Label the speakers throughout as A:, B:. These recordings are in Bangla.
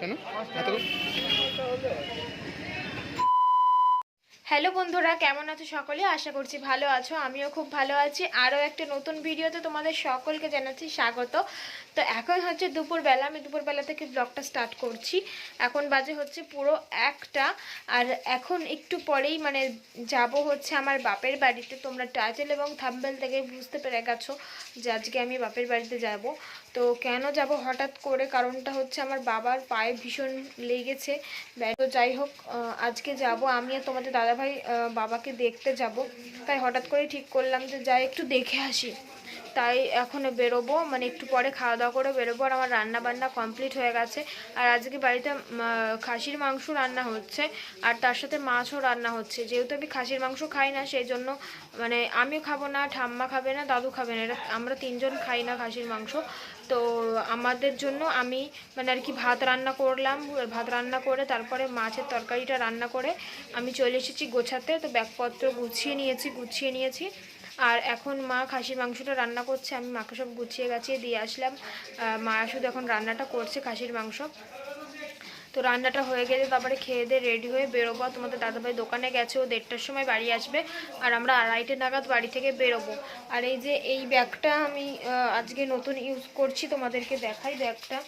A: কেন?
B: হ্যালো বন্ধুরা, কেমন আছো সকলে? আশা করছি ভালো আছো, আমিও খুব ভালো আছি। আরও একটা নতুন ভিডিওতে তোমাদের সকলকে জানাচ্ছি স্বাগত। তো এখন হচ্ছে দুপুরবেলা, আমি দুপুরবেলা থেকে ব্লগটা স্টার্ট করছি। এখন বাজে হচ্ছে পুরো একটা, আর এখন একটু পরেই মানে যাব হচ্ছে আমার বাপের বাড়িতে। তোমরা টাইটেল এবং থাম্বেল থেকে বুঝতে পেরে গেছো যে আজকে আমি বাপের বাড়িতে যাব। তো কেন যাব হঠাৎ করে? কারণটা হচ্ছে আমার বাবার পায়ে ভীষণ লেগেছে। তো যাই হোক আজকে যাব। আমি আর তোমাদের দাদাভাই বাবাকে দেখতে যাব। তাই হঠাৎ করে ঠিক করলাম যে যাই, একটু দেখে আসি। তাই এখন বেরোবো মানে একটু পরে খাওয়া দাওয়া করে বেরোবো আর আমার রান্না বান্না কমপ্লিট হয়ে গেছে। আর আজকে বাড়িতে খাসির মাংস রান্না হচ্ছে আর তার সাথে মাছও রান্না হচ্ছে। যেহেতু আমি খাসির মাংস খাই না, সেই জন্য মানে আমিও খাব না, ঠাম্মা খাবে না, দাদু খাবে না, এটা আমরা তিনজন খাই না খাসির মাংস। তো আমাদের জন্য আমি মানে আর কি ভাত রান্না করলাম, ভাত রান্না করে তারপরে মাছের তরকারিটা রান্না করে আমি চলে এসেছি গোছাতে। তো ব্যাগপত্র গুছিয়ে নিয়েছি গুছিয়ে নিয়েছি। আর এখন মা খাসির মাংসটা রান্না করছে, আমি মাকে সব গুছিয়ে গাছিয়ে দিয়ে আসলাম। মা শুধু এখন রান্নাটা করছে খাসির মাংস। তো রান্নাটা হয়ে গেলে তারপরে খেয়ে দিয়ে রেডি হয়ে বেরোবো। তোমাদের দাদাভাই দোকানে গেছে, ও দেড়টার সময় বাড়ি আসবে। আর আমরা আড়াইটে নাগাদ বাড়ি থেকে বেরোবো। আর এই যে এই ব্যাগটা আমি আজকে নতুন ইউজ করছি, তোমাদেরকে দেখাই ব্যাগটা।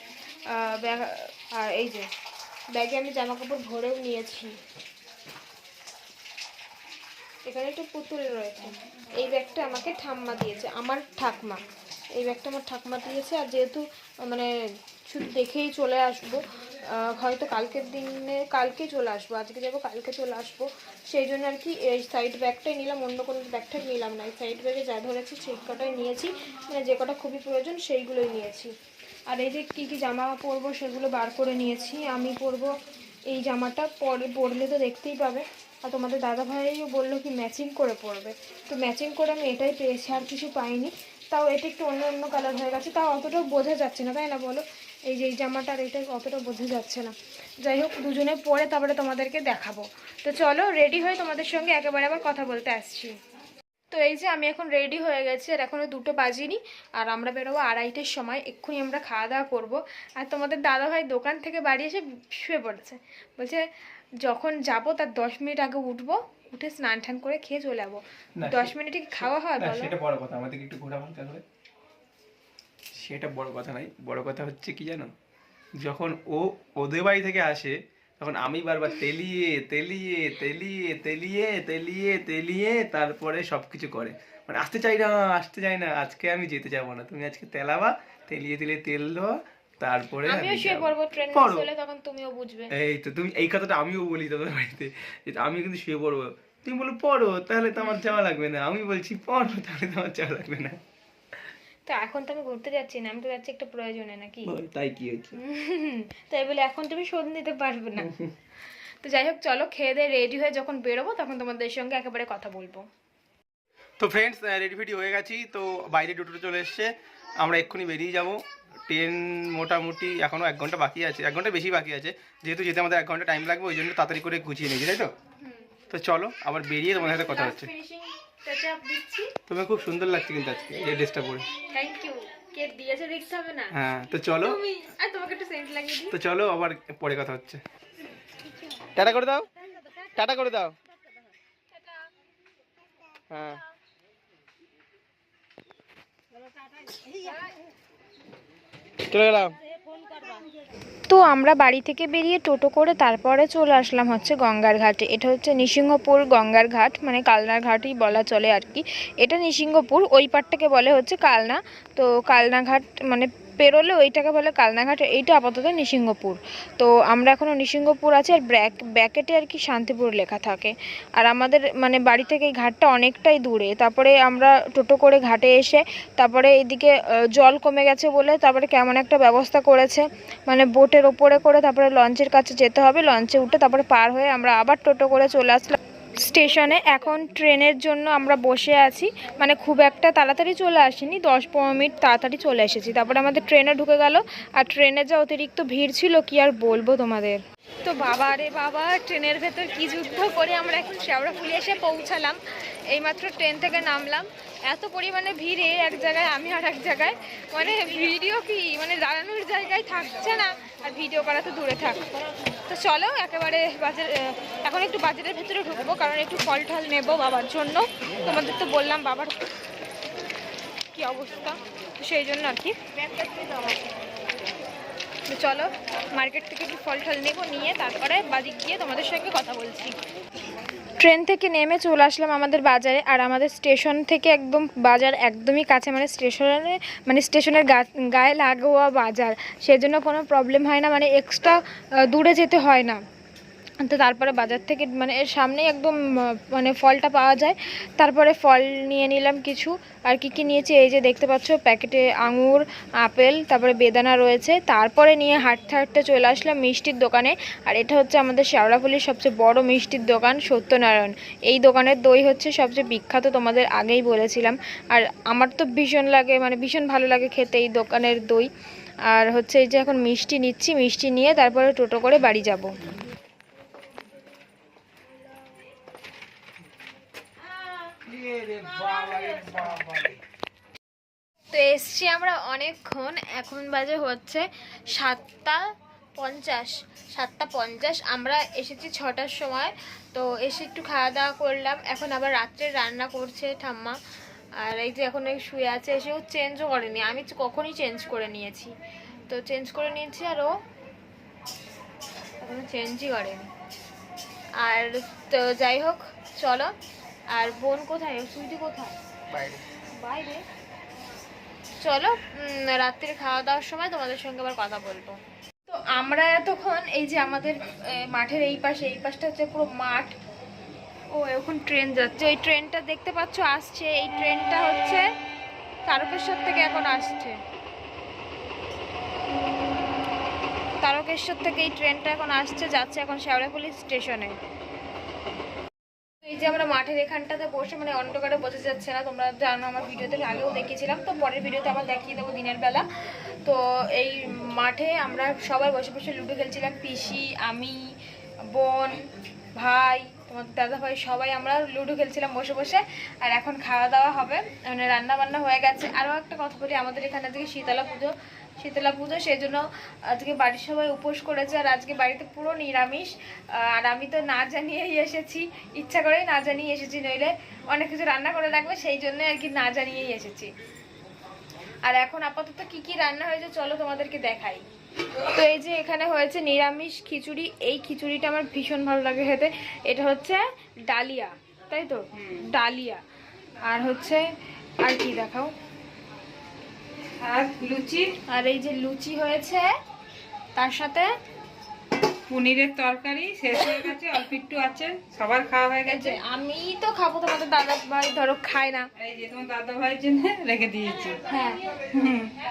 B: ব্যাগ আর এই যে, ব্যাগে আমি জামা কাপড় ভরেও নিয়েছি। এখানে একটা পুতুল রয়েছে। এই ব্যাগটা আমাকে ঠাম্মা দিয়েছে, আমার ঠাকমা। এই ব্যাগটা আমার ঠাকমা দিয়েছে আর যেহেতু মানে শুধু দেখেই চলে আসব হয়তো কালকের দিনে কালকে চলে আসব, আজকে যাব, কালকে চলে আসব। সেই জন্য আর কি এই সাইড ব্যাগটাই নিলাম, অন্য কোনো ব্যাগটা নিলাম না। এই সাইড ব্যাগে যা ধরেছি সেই কটাই নিয়েছি মানে যে কটা খুবই প্রয়োজন সেইগুলোই নিয়েছি। আর এই যে কী কী জামা পরবো সেগুলো বার করে নিয়েছি। আমি পরবো এই জামাটা, পরে পরলে তো দেখতেই পাবে। আর তোমাদের দাদা ভাইও বলল কি ম্যাচিং করে পড়বে। তো ম্যাচিং করে আমি এটাই পেয়েছি, আর কিছু পাইনি। তাও এটা একটু অন্য অন্য কালার হয়ে গেছে, তাও অতটাও বোঝা যাচ্ছে না, তাই না বলো? এই যে এই জামাটা আর এটা অতটা বোঝা যাচ্ছে না। যাই হোক, দুজনে পরে তারপরে তোমাদেরকে দেখাবো। তো চলো রেডি হয়ে তোমাদের সঙ্গে একেবারে আবার কথা বলতে আসছি। তো এই যে আমি এখন রেডি হয়ে গেছি আর এখনও দুটো বাজিনি আর আমরা বেরোবো আড়াইটের সময় এক্ষুনি আমরা খাওয়া দাওয়া করব। আর তোমাদের দাদাভাই দোকান থেকে বাড়ি এসে শুয়ে পড়েছে। বলছে যখন যাব তার দশ মিনিট আগে উঠবো উঠে স্নান টান করে খেয়ে চলে যাব। দশ মিনিটে কি খাওয়া হয় বলো?
A: সেটা বড় কথা আমাদেরকে একটু ঘোরা সেটা বড় কথা নয় বড় কথা হচ্ছে কি জানো? যখন ও ওদের বাড়ি থেকে আসে তখন আমি বারবার তেলিয়ে তেলিয়ে তেলিয়ে তেলিয়ে তেলিয়ে তেলিয়ে তারপরে সব কিছু করে। মানে আসতে চাই না আসতে চাই না আজকে আমি যেতে যাব না। তুমি আজকে তেলাবা তেলিয়ে তেলিয়ে তেল দেওয়া তারপরে
B: আমিও
A: আমি
B: শুয়ে
A: যাব।
B: পড়ব ট্রেন
A: পড়ো।
B: চলে তখন তুমিও বুঝবে।
A: এই তো তুমি এই কথাটা আমিও বলি তোদের বাড়িতে আমি কিন্তু শুয়ে পড়ব। তুমি বলো পড়ো তাহলে তো আমার যাওয়া লাগবে না। আমি বলছি পড়ো তাহলে তো আমার যাওয়া লাগবে না।
B: তো এখন তো আমি ঘুরতে যাচ্ছি না আমি তো যাচ্ছি একটা প্রয়োজনে নাকি?
A: তাই কি হয়েছে?
B: তাই বলে এখন তুমি শোধ নিতে পারবে না। তো যাই হোক চলো খেয়ে দিয়ে রেডি হয়ে যখন বেরোবো তখন তোমাদের সঙ্গে একেবারে কথা বলব।
A: তো ফ্রেন্ডস রেডি ফেডি হয়ে গেছি তো বাইরে টোটো চলে এসছে। আমরা এক্ষুনি বেরিয়ে যাব। ট্রেন মোটামুটি এখনও এক ঘণ্টা বাকি আছে এক ঘণ্টা বেশি বাকি আছে। যেহেতু যেতে আমাদের এক ঘণ্টা টাইম লাগবে ওই জন্য তাড়াতাড়ি করে গুছিয়ে নিয়েছি তাই তো? তো চলো আবার বেরিয়ে তোমাদের সাথে কথা হচ্ছে।
B: দিচ্ছি।
A: তোমার খুব সুন্দর লাগছে কিন্তু আজকে এই ড্রেসটা পরে।
B: থ্যাংক ইউ কে দিয়েছে দেখতে হবে না।
A: হ্যাঁ তো চলো।
B: আর তোমাকে একটু সেন্ট লাগিয়ে দিই।
A: তো চলো আবার পরে কথা হচ্ছে। টাটা করে দাও। টাটা করে দাও। হ্যাঁ। চলে গেলাম।
B: তো আমরা বাড়ি থেকে বেরিয়ে টোটো করে তারপরে চলে আসলাম হচ্ছে গঙ্গার ঘাটে। এটা হচ্ছে নিসিংহপুর গঙ্গার ঘাট মানে কালনার ঘাটই বলা চলে আর কি। এটা নিসিংহপুর, ওই পাটটাকে বলে হচ্ছে কালনা। তো কালনা ঘাট মানে পেরোলে ওইটাকে বলে কালনাঘাট এইটা আপাতত নিসিংহপুর তো আমরা এখনও নিসিংহপুর আছে আর ব্র্যাক ব্যাকেটে আর কি শান্তিপুর লেখা থাকে। আর আমাদের মানে বাড়ি থেকে এই ঘাটটা অনেকটাই দূরে। তারপরে আমরা টোটো করে ঘাটে এসে তারপরে এদিকে জল কমে গেছে বলে তারপরে কেমন একটা ব্যবস্থা করেছে। মানে বোটের ওপরে করে তারপরে লঞ্চের কাছে যেতে হবে। লঞ্চে উঠে তারপরে পার হয়ে আমরা আবার টোটো করে চলে আসলাম। স্টেশনে। এখন ট্রেনের জন্য আমরা বসে আছি। মানে খুব একটা তাড়াতাড়ি চলে আসিনি। দশ পনেরো মিনিট তাড়াতাড়ি চলে এসেছি। তারপরে আমাদের ট্রেনে ঢুকে গেল। আর ট্রেনে যা অতিরিক্ত ভিড় ছিল, কি আর বলব তোমাদের? তো বাবা রে বাবা, ট্রেনের ভেতর কি যুদ্ধ করে আমরা এখন শেওড়াফুলি এসে পৌঁছালাম। এইমাত্র ট্রেন থেকে নামলাম। এত পরিমাণে ভিড়ে এক জায়গায়, আমি আর এক জায়গায়। মানে ভিডিও কি মানে দাঁড়ানোর জায়গায় থাকছে না। আর ভিডিও করা তো দূরে থাক। তো চলো, একেবারে বাজার এখন একটু বাজারের ভেতরে ঢুকবো, কারণ একটু ফল টল নেব বাবার জন্য। তোমাদের তো বললাম বাবার কি অবস্থা, সেই জন্য আর কি। তো চলো, মার্কেট থেকে একটু ফল টল নেব, নিয়ে তারপরে বাদিক গিয়ে তোমাদের সঙ্গে কথা বলছি। ট্রেন থেকে নেমে চলে আসলাম আমাদের বাজারে, আর আমাদের স্টেশন থেকে একদম বাজার একদমই কাছে মানে স্টেশনে মানে স্টেশনের গায়ে লাগোয়া বাজার। সেজন্য কোনো প্রবলেম হয় না মানে এক্সট্রা দূরে যেতে হয় না। তো তারপরে বাজার থেকে মানে এর সামনেই একদম মানে ফলটা পাওয়া যায়। তারপরে ফল নিয়ে নিলাম কিছু। আর কি কি নিয়েছি? এই যে দেখতে পাচ্ছ, প্যাকেটে আঙুর, আপেল, তারপরে বেদানা রয়েছে। তারপরে নিয়ে হাঁটতে হাঁটতে চলে আসলাম মিষ্টির দোকানে। আর এটা হচ্ছে আমাদের শেওড়াফুলির সবচেয়ে বড় মিষ্টির দোকান, সত্যনারায়ণ। এই দোকানের দই হচ্ছে সবচেয়ে বিখ্যাত, তোমাদের আগেই বলেছিলাম। আর আমার তো ভীষণ লাগে মানে ভীষণ ভালো লাগে খেতে এই দোকানের দই। আর হচ্ছে এই যে এখন মিষ্টি নিচ্ছি, মিষ্টি নিয়ে তারপরে টোটো করে বাড়ি যাব। তো এসছি আমরা অনেকক্ষণ, এখন বাজে হচ্ছে সাতটা পঞ্চাশ সাতটা পঞ্চাশ। আমরা এসেছি ছটার সময়, তো এসে একটু খাওয়া দাওয়া করলাম। এখন আবার রাত্রে রান্না করছে ঠাম্মা। আর এই যে এখন শুয়ে আছে এসেও চেঞ্জও করেনি। আমি কখনই চেঞ্জ করে নিয়েছি। তো চেঞ্জ করে নিয়েছি আর ও এখনও চেঞ্জই করেনি। আর তো যাই হোক, চলো। আর বোন কোথায়? সুইটি কোথায়?
A: বাইরে।
B: বাইরে? চলো রাত্রির খাওয়া দাওয়ার সময় তোমাদের সঙ্গে আবার কথা বলব। তো আমরা এতক্ষণ এই যে আমাদের মাঠের এই পাশে এই পাশটা হচ্ছে পুরো মাঠ। ও এখন ট্রেন যাচ্ছে। ওই ট্রেনটা দেখতে পাচ্ছ আসছে। এই ট্রেনটা হচ্ছে তারকেশ্বর থেকে এখন আসছে। তারকেশ্বর থেকে এই ট্রেনটা এখন আসছে যাচ্ছে এখন শেওড়াফুলি স্টেশনে। এই যে আমরা মাঠের এখানটাতে বসে মানে অন্ধকারে বোঝা যাচ্ছে না, তোমরা জানো আমার ভিডিওতে আগেও দেখিয়েছিলাম, তো পরের ভিডিওতে আবার দেখিয়ে দেবো দিনের বেলা। তো এই মাঠে আমরা সবাই বসে বসে লুডো খেলছিলাম, পিসি, আমি, বোন, ভাই তোমার দাদা ভাই সবাই আমরা লুডো খেলছিলাম বসে বসে, আর এখন খাওয়া দাওয়া হবে। মানে রান্না বান্না হয়ে গেছে। আরও একটা কথা বলি, আমাদের এখানে থেকে শীতলা পুজো। শীতলা পুজো সেই জন্য আজকে বাড়ির সবাই উপোস করেছে, আর আজকে বাড়িতে পুরো নিরামিষ। আর আমি তো না জানিয়েই এসেছি, ইচ্ছা করেই না জানিয়ে এসেছি, নইলে অনেক কিছু রান্না করে রাখবে, সেই জন্য আর কি না জানিয়েই এসেছি। আর এখন আপাতত কি কি রান্না হয়েছে চলো তোমাদেরকে দেখাই। তো এই যে এখানে হয়েছে নিরামিষ খিচুড়ি এই খিচুড়িটা আমার ভীষণ ভালো লাগে খেতে। এটা হচ্ছে ডালিয়া তাই তো? ডালিয়া। আর হচ্ছে আর কি দেখাও?
C: আর লুচি।
B: আর এই যে লুচি হয়েছে তার সাথে
C: পনিরের তরকারি শেষ হয়ে গেছে অল্প একটু আছে সবার খাওয়া হয়ে গেছে।
B: আমি তো খাব তোমাদের দাদা ভাই ধরো খাই না।
C: এই যে তোমার দাদা ভাইয়ের জন্য রেখে দিয়েছি।
B: হ্যাঁ।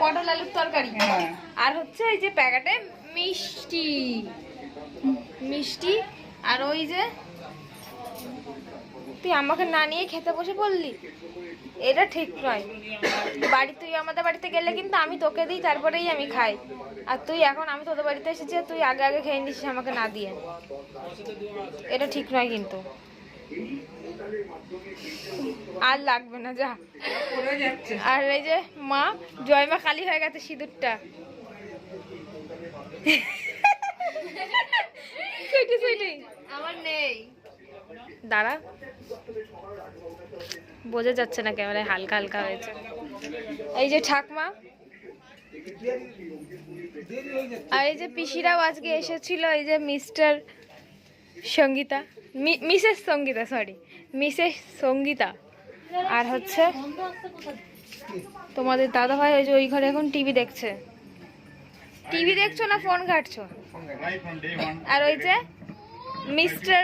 B: পটল আলুর তরকারি।
C: হ্যাঁ।
B: আর হচ্ছে এই যে প্যাকেটে মিষ্টি। মিষ্টি। আর ওই যে তুই আমাকে না নিয়ে খেতে বসে বললি এটা ঠিক নয়। বাড়ি তুই আমাদের বাড়িতে গেলে কিন্তু আমি তোকে দিই, তারপরেই আমি খাই। আর তুই এখন আমি তোদের বাড়িতে এসেছি তুই আগে আগে খেয়ে নিস, আমাকে না দিয়ে। এটা ঠিক নয় কিন্তু। আর লাগবে না, যা। আর এই যে মা, জয় মা কালী হয়ে গেছে সিঁদুরটা।
D: আমার নেই।
B: দাঁড়া। বোঝা যাচ্ছে না ক্যামেরায় হালকা হালকা হয়েছে। এই যে ঠাকমা। আর এই যে পিসিরাও আজকে এসেছিল এই যে mister Sangeeta. Mrs Sangeeta sorry Mrs Sangeeta. আর হচ্ছে তোমাদের দাদা ভাই ওই যে ওই ঘরে এখন টিভি দেখছে। টিভি দেখছ না ফোন ঘাটছো। আর ওই যে মিস্টার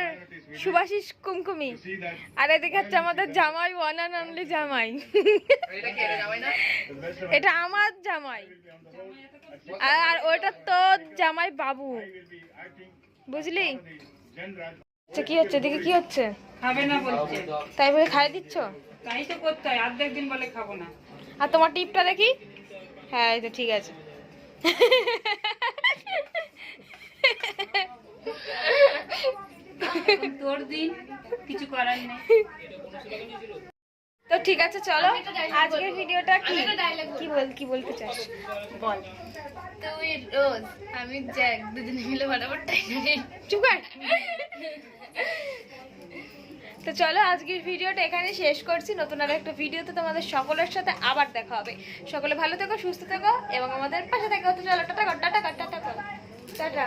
B: সুভাষিস কুমকুমি। আর এদিকে হচ্ছে আমাদের জামাই ওয়ান অ্যান্ড অনলি জামাই। এটা আমার জামাই। আর ওটা তোর জামাই বাবু। বুঝলি? আচ্ছা কি হচ্ছে? এদিকে কি হচ্ছে?
C: খাবে না বলছে।
B: তাই বলে খাই দিচ্ছ?
C: তাই তো করতে হয় অর্ধেক দিন বলে খাব না।
B: আর তোমার টিপটা দেখি? হ্যাঁ এই তো ঠিক আছে।
C: তোর দিন কিছু করার নেই।
B: তো ঠিক আছে চলো। আজকের ভিডিওটা কি? কি বল কি বলতে চাস? বল।
D: তুই রোজ আমি জ্যাক দুজনে মিলে বরাবর টাইম
B: চুপ কর। তো চলো আজকের ভিডিওটা এখানে শেষ করছি। নতুন আর একটা ভিডিওতে তোমাদের সকলের সাথে আবার দেখা হবে। সকলে ভালো থেকো সুস্থ থেকো এবং আমাদের পাশে থেকো তো চলো। টাটা টাটা কর, টাটা টাটা।